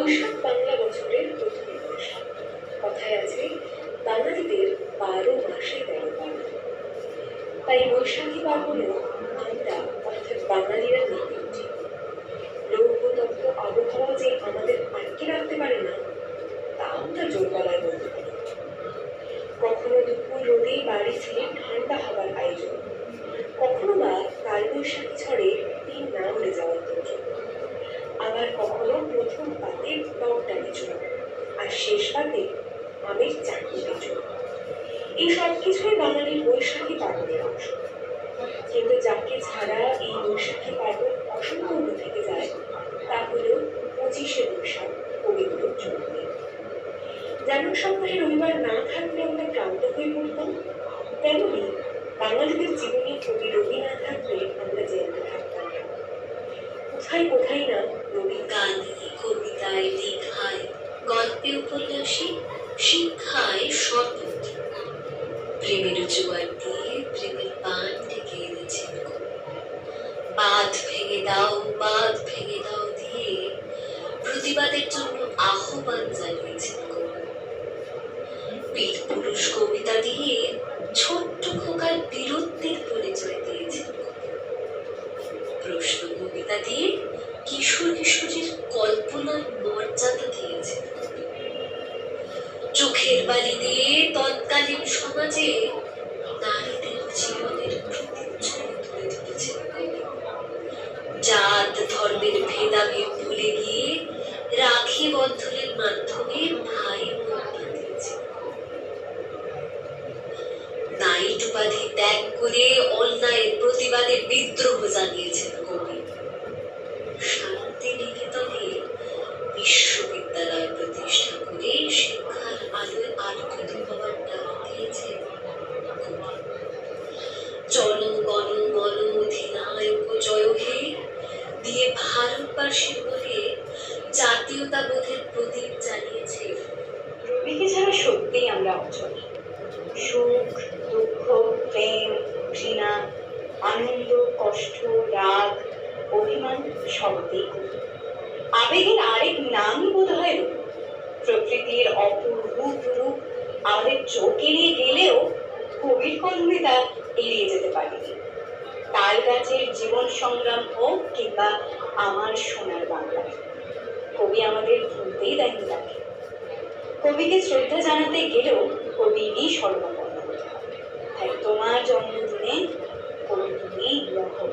বৈশাখ বাংলা বছরের প্রথম বৈশাখ কথায় আছে, বাঙালিদের বারো মাসে তেরো পার্বণ তাই বৈশাখী পার্বণেও আমরা, অর্থাৎ বাঙালিরা মেতে উঠি লৌহতত্ত্ব আবহাওয়া যে আমাদের আটকে রাখতে পারে না, তা আমরা জোর গলায় বলতে পারি। কখনো দুপুর রোদে বাড়ি ছেড়ে ঠান্ডা হবার আয়োজন, কখনো বা কালবৈশাখী ঝড়ে তিন না উড়ে যাওয়ার প্রয়োজন আবার কখনো প্রথম পাতে টক ডালি আর শেষ পাতে আমের চাটনিতে চুল এই সব কিছুই বাঙালির বৈশাখী পার্বণের অংশ। কিন্তু যাকে ছাড়া এই বৈশাখী পার্বণ অসম্পূর্ণ থেকে যায় তা হল পঁচিশে বৈশাখ কবিগুলোর জন্মদিন যেমন সপ্তাহে রবিবার না থাকলে আমরা ক্লান্ত হয়ে পড়তাম। তেমনি বাঙালিদের জীবনে কবি কবিতায় লেখায় গল্পে উপন্যাসে শিক্ষায় শপথ প্রেমের জোয়ার দিয়ে প্রেমের পান ডেকে এনেছেন। বাঁধ ভেঙে দাও, বাঁধ ভেঙে দাও দিয়ে প্রতিবাদের জন্য আহ্বান জানিয়েছেন কবি বীর পুরুষ কবিতা দিয়ে ছোট্ট চোখের বালি দিয়ে তৎকালীন সমাজে নারীদের জীবনের জাত, ধর্মের ভেদাভেদ ভুলে গিয়ে রাখি বন্ধনের মাধ্যমে ভাই নাইট উপাধি ত্যাগ করে অন্যায়ের প্রতিবাদে বিদ্রোহ জানিয়েছেন ভারতবাসীর মনে জাতীয়তাবোধের প্রদীপ জ্বালিয়েছে রবিকে ছাড়া সত্যিই আমরা অচল। সুখ, দুঃখ, প্রেম, ঘৃণা, আনন্দ, কষ্ট, রাগ, অভিমান সবতেই আবেগের আরেক নামই বোধ হয় রূপ প্রকৃতির অপূর্ব রূপ আমাদের চোখ এড়িয়ে গেলেও কবির কলমে তা এড়িয়ে যেতে পারেনি। তাল গাছের জীবন সংগ্রাম হোক কিংবা আমার সোনার বাংলা। কবি আমাদের ভুলতেই দেখেন তাকে কবিকে শ্রদ্ধা জানাতে গেলেও কবি নিয়ে সর্বপর্ণ তাই তোমার জন্মদিনে কবি তুমি লক্ষ্য